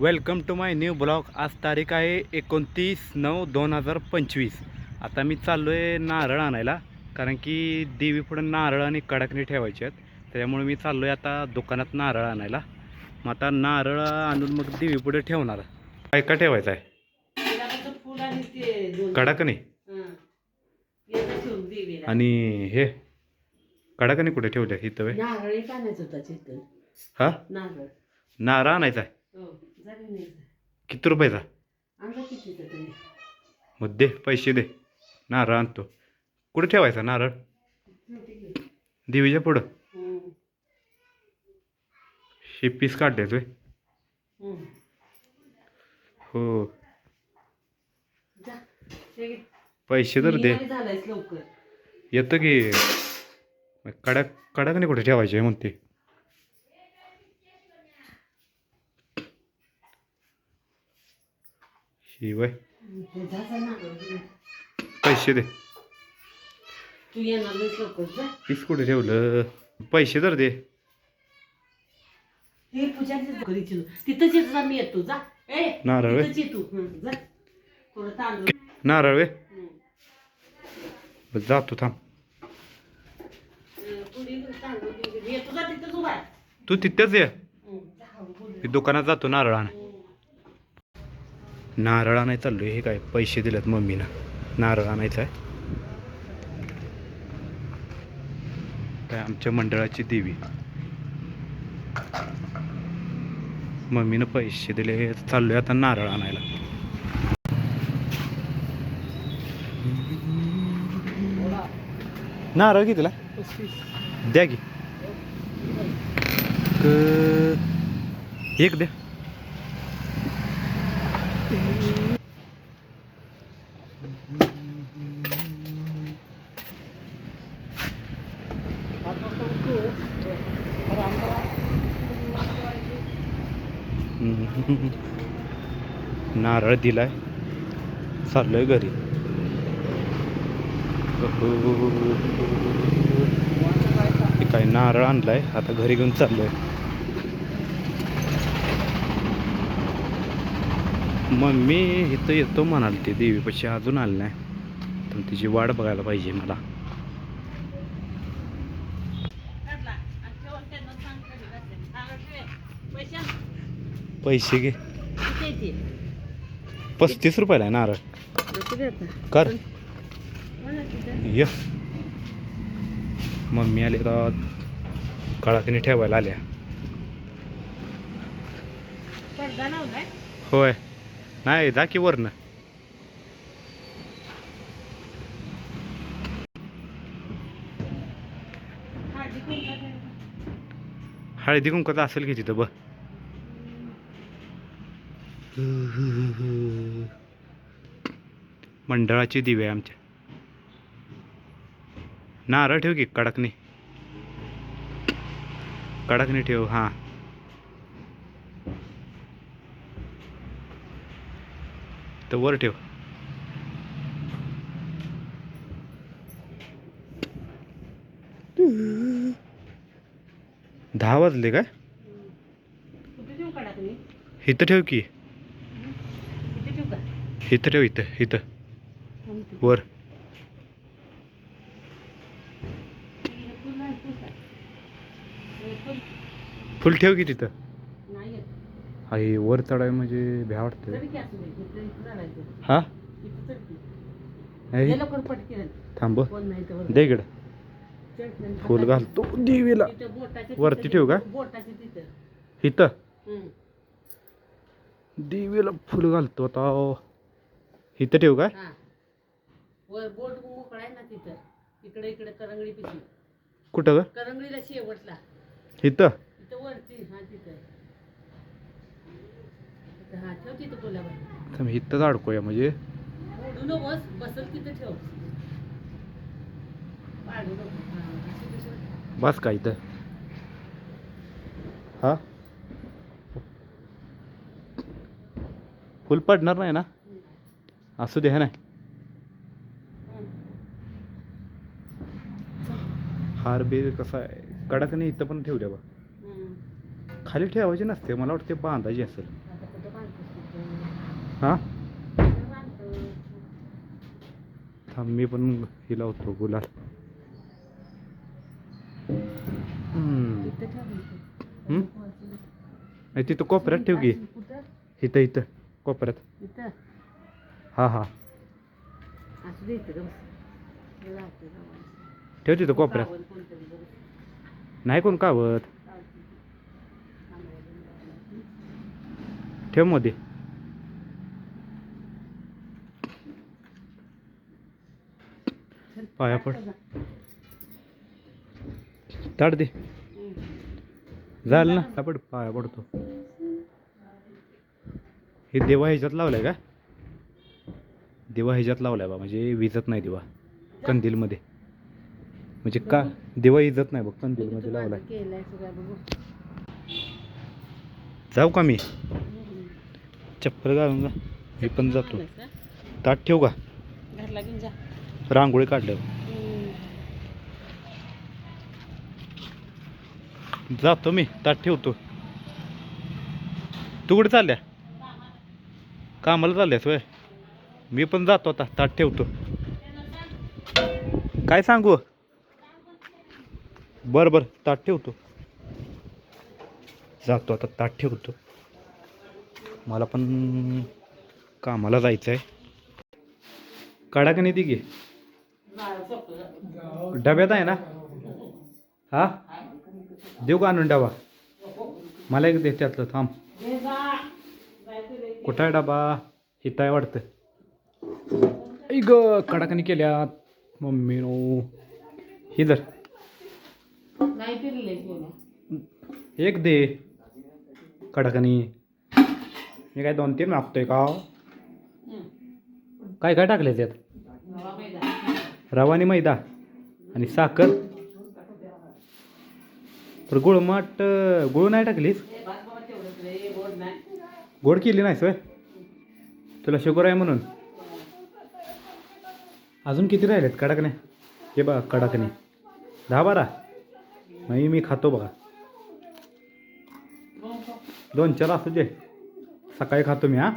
Welcome to my new blog. आज तारीख आहे एकोणतीस नऊ दोन हजार पंचवीस. आता मी चाललो आहे नारळ आणायला कारण की देवी पुढं नारळ आणि कडाकणी ठेवायचे आहेत. त्याच्यामुळे मी चाललो आहे आता दुकानात नारळ आणायला. मग आता नारळ आणून मग देवी पुढे ठेवणार. काय का ठेवायचं आहे? कडाकणी? हं. आणि हे? कडाकणी कुठे ठेवल्या इथं हा? नारळ. नारळ आणायचा आहे. हो. किती रुपयाचा? मग दे पैसे दे. नारळ आणतो. कुठे ठेवायचा नारळ. देवीच्या पुढं. हं. हे पीस काढायचं हं. हो. पैसे तर दे. येतं की. कडक कडक नाही कुठे ठेवायचे म्हणते? वय? जा जा नारळ घेऊन. पैसे दे. तू येणार नाहीस लवकर जा. पीस कुठे ठेवलं? पैसे तर दे. नारळ नारळ वे. जातो थांब. तू तिथेच ये. दुकानात जातो नारळ आण. नारळ आणायला चाललो हे काय पैसे दिलेत मम्मीनं. नारळ आणायचं आहे काय आमच्या मंडळाची देवी. मम्मीनं पैसे दिले चाललोय आता नारळ आणायला. नारळ कितीला द्या की. एक द्या. नारळ दिलाय. चाललोय घरी. हे काय नारळ आणलाय. आता घरी घेऊन चाललोय. मम्मी इथं येतो म्हणाल ते देवीपाशी अजून आलं नाही तर तिची वाट बघायला पाहिजे मला. पैसे घे? पस्तीस रुपयाला आहे नारळ? कर? य मम्मी आले तर कळाकीने ठेवायला आल्या? होय नाही जा की वरनं. हळदी कुंकत असेल की तिथं बघ. मंडळाची दिवे आहे आमच्या. नारळ ठेव की कडकने कडकने ठेव हां. तर वर ठेव दहा वाजले काय? इथं ठेव की? इथं ठेव इथं इथं. वर फुल ठेव की तिथं. आई वर चढाय म्हणजे भ्या वाटतं. हा. थांब. दे इकडं. आणि फुल घालतो देवीला. वरती ठेवू का? इथं? हम्म. देवीला फुल घालतो आता. इथं ठेव काय कुठं ग? करंगळीला शेवटला. इथं? वरती हा ठेव तिथं थांब, इथंच अडकूया म्हणजे. ओढू नकोस बसल तिथं ठेव. पाडू नको. हा, अशी कशी- बस का इथं? हा? फुल पडणार नाही ना? असू दे है ना. हार बीर कसा आहे? कडक नाही इथं पण ठेवल्या बा. खाली ठेवायची नसते मला वाटते बांधायची असेल. हां? थांब मी पण हिला लावतो गुलाल. नाही तिथं कोपऱ्यात ठेव की. इथं इथं कोपऱ्यात. हां हां. ठेव तिथं कोपऱ्यात. नाही कोण कावत. ठेवमध्ये पाया पड. ताड दे. झालं ना? हा पड पाया पडतो. हे देवा ह्याच्यात लावलंय का? देवा ह्याच्यात लावलाय बा म्हणजे विजत नाही देवा कंदीलमध्ये. म्हणजे का? देवा इजत नाही बघ कंदीलमध्ये लावलाय. जाऊ का मी? चप्पल घालून जा. मी पण जातो. ताट ठेव का? घरला घेऊन जा. रांगोळी काढल्यावर जातो मी ताट ठेवतो. तू कुठे चालल्या? कामाला चालल्यास वय मी पण जातो आता ताट ठेवतो. काय सांगू? बरं बरं ताट ठेवतो. जातो आता ताट ठेवतो. मला पण कामाला जायचं आहे काढा का नाही ती घे डब्यात आहे ना? हा? देऊ का आणून डबा? मला एक दे त्यातलं थांब. कुठं आहे डबा? हिथं आहे वाटतं. ऐ ग कडाकणी केल्यात. Mummy no. ही जर एक दे. कडाकणी मी काय दोन तीन मागतोय का? हो? काय काय टाकले त्यात? रवानी मैदा आणि साखर. तर गुळमट गुळ नाही टाकलीस? गोड केली नाही सोय तुला शुगर आहे म्हणून. अजून किती राहिलेत? कडकणे? हे बघा कडकणे. दहा बारा नाही मी खातो बघा. दोन चार असू दे. सकाळी खातो मी हा.